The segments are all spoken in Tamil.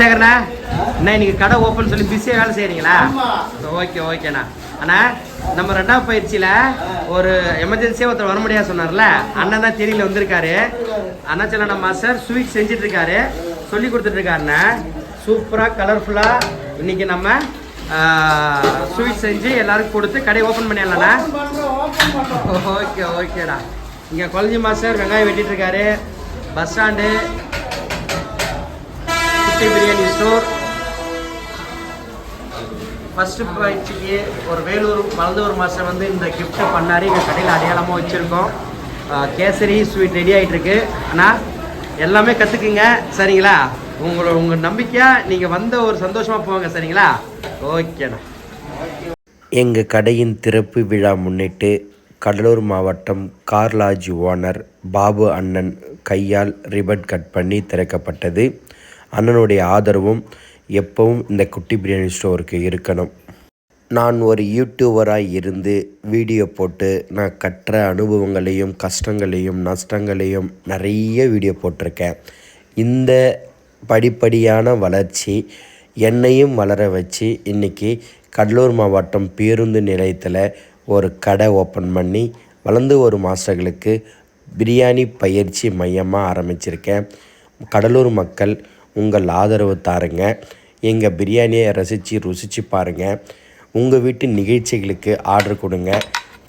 சேகரண்ணா அண்ணா இன்னைக்கு கடை ஓப்பன் சொல்லி பிஸியாக வேலை செய்கிறீங்களா ஓகே ஓகேண்ணா அண்ணா. நம்ம ரெண்டாவது பயிற்சியில் ஒரு எமர்ஜென்சியாக ஒருத்தர் வர முடியாது சொன்னார்ல? அண்ணன் தான் தெரியல வந்திருக்காரு. அண்ணாச்சலண்ணா மாஸ்டர் ஸ்வீட் செஞ்சுட்டு இருக்காரு சொல்லி கொடுத்துட்டு இருக்காருண்ணா சூப்பராக கலர்ஃபுல்லாக இன்னைக்கு நம்ம ஸ்வீட் செஞ்சு எல்லாருக்கும் கொடுத்து கடையை ஓப்பன் பண்ணிடலாண்ணா. ஓகே ஓகேடா இங்கே கொலஞ்சி மாஸ்டர் வெங்காயம் வெட்டிட்டு இருக்காரு பஸ் ஸ்டாண்டு குட்டி பிரியாணி ஸ்டோர் ஃபஸ்ட்டு பயிற்சிக்கு ஒரு வேலூர் மலந்தூர் மாஸ்டர் வந்து இந்த கிஃப்ட்டை பண்ணாரு. எங்கள் கடையில் அடையாளமாக வச்சுருக்கோம். கேசரி ஸ்வீட் ரெடி ஆகிட்டுருக்கு ஆனால் எல்லாமே கற்றுக்குங்க சரிங்களா? உங்களோட உங்கள் நம்பிக்கையாக நீங்கள் வந்த ஒரு சந்தோஷமாக போங்க. சரிங்களா? ஓகேண்ணா எங்கள் கடையின் திறப்பு விழா முன்னிட்டு கடலூர் மாவட்டம் கார்லாஜ் ஓனர் பாபு அண்ணன் கையால் ரிபன் கட் பண்ணி திறக்கப்பட்டது. அண்ணனுடைய ஆதரவும் எப்பவும் இந்த குட்டி பிரியாணி ஸ்டோருக்கு இருக்கணும். நான் ஒரு யூடியூபராக இருந்து வீடியோ போட்டு நான் கற்ற அனுபவங்களையும் கஷ்டங்களையும் நஷ்டங்களையும் நிறைய வீடியோ போட்டிருக்கேன். இந்த படிப்படியான வளர்ச்சி என்னையும் வளர வச்சு இன்றைக்கி கடலூர் மாவட்டம் பேருந்து நிலையத்தில் ஒரு கடை ஓப்பன் பண்ணி வளர்ந்து வரும் மாஸ்டர்களுக்கு பிரியாணி பயிற்சி மையமாக ஆரம்பிச்சிருக்கேன். கடலூர் மக்கள் உங்கள் ஆதரவு தாருங்க. எங்கள் பிரியாணியை ரசித்து ருசித்து பாருங்கள் உங்கள் வீட்டு நிகழ்ச்சிகளுக்கு ஆர்டர் கொடுங்க.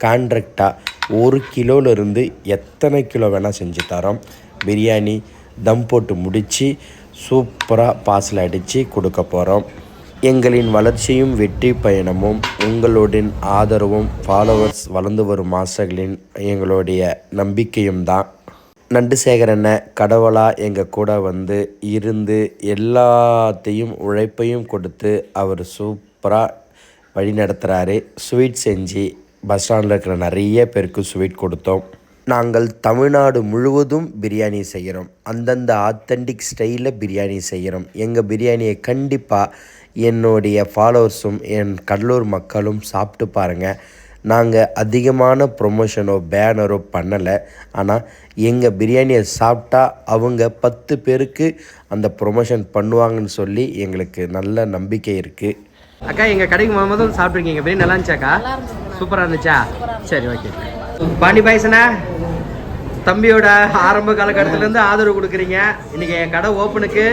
கான்ட்ராக்டாக ஒரு கிலோலேருந்து எத்தனை கிலோ வேணால் செஞ்சு தரோம். பிரியாணி தம் போட்டு முடித்து சூப்பராக பார்சல் அடித்து கொடுக்க போகிறோம் எங்களின் வளர்ச்சியும் வெற்றி பயணமும் உங்களுடன் ஆதரவும் ஃபாலோவர்ஸ் வளர்ந்து வரும் மாஸ்டர்களின் எங்களுடைய நம்பிக்கையும் தான். நண்டு சேகரனை கடவுளாக எங்கள் கூட வந்து இருந்து எல்லாத்தையும் உழைப்பையும் கொடுத்து அவர் சூப்பராக வழி நடத்துகிறாரு ஸ்வீட் செஞ்சு பஸ் ஸ்டாண்டில் இருக்கிற நிறைய பேருக்கு ஸ்வீட் கொடுத்தோம். நாங்கள் தமிழ்நாடு முழுவதும் பிரியாணி செய்கிறோம். அந்தந்த ஆத்தென்டிக் ஸ்டைலில் பிரியாணி செய்கிறோம். எங்கள் பிரியாணியை கண்டிப்பாக என்னுடைய ஃபாலோவர்ஸும் என் கடலூர் மக்களும் சாப்பிட்டு பாருங்கள் நாங்கள் அதிகமான ப்ரொமோஷனோ பேனரோ பண்ணலை. ஆனால் எங்கள் பிரியாணியை சாப்பிட்டா அவங்க பத்து பேருக்கு அந்த ப்ரொமோஷன் பண்ணுவாங்கன்னு சொல்லி எங்களுக்கு நல்ல நம்பிக்கை இருக்குது அக்கா எங்கள் கடைக்கு முதல் சாப்பிட்ருக்கீங்க பிரியாணி நல்லா இருந்துச்சாக்கா சூப்பராக இருந்துச்சா? சரி ஓகே. பாண்டி பாய்சனா தம்பியோட ஆரம்ப காலகட்டத்திலேருந்து ஆதரவு கொடுக்குறீங்க. இன்னைக்கு என் கடை ஓப்பனுக்கு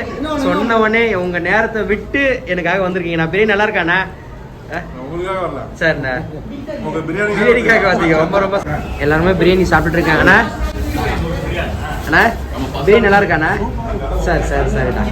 சொன்ன உடனே உங்கள் நேரத்தை விட்டு எனக்காக வந்திருக்கீங்க. நான் பிரியாணி நல்லா இருக்காண்ணா? சரிண்ணா. பிரியாணிக்காக வந்தீங்க. ரொம்ப ரொம்ப எல்லாருமே பிரியாணி சாப்பிட்டுட்டு இருக்காங்கண்ணா அண்ணா பிரியாணி நல்லா இருக்காண்ணா? சரி சரி சரிண்ணா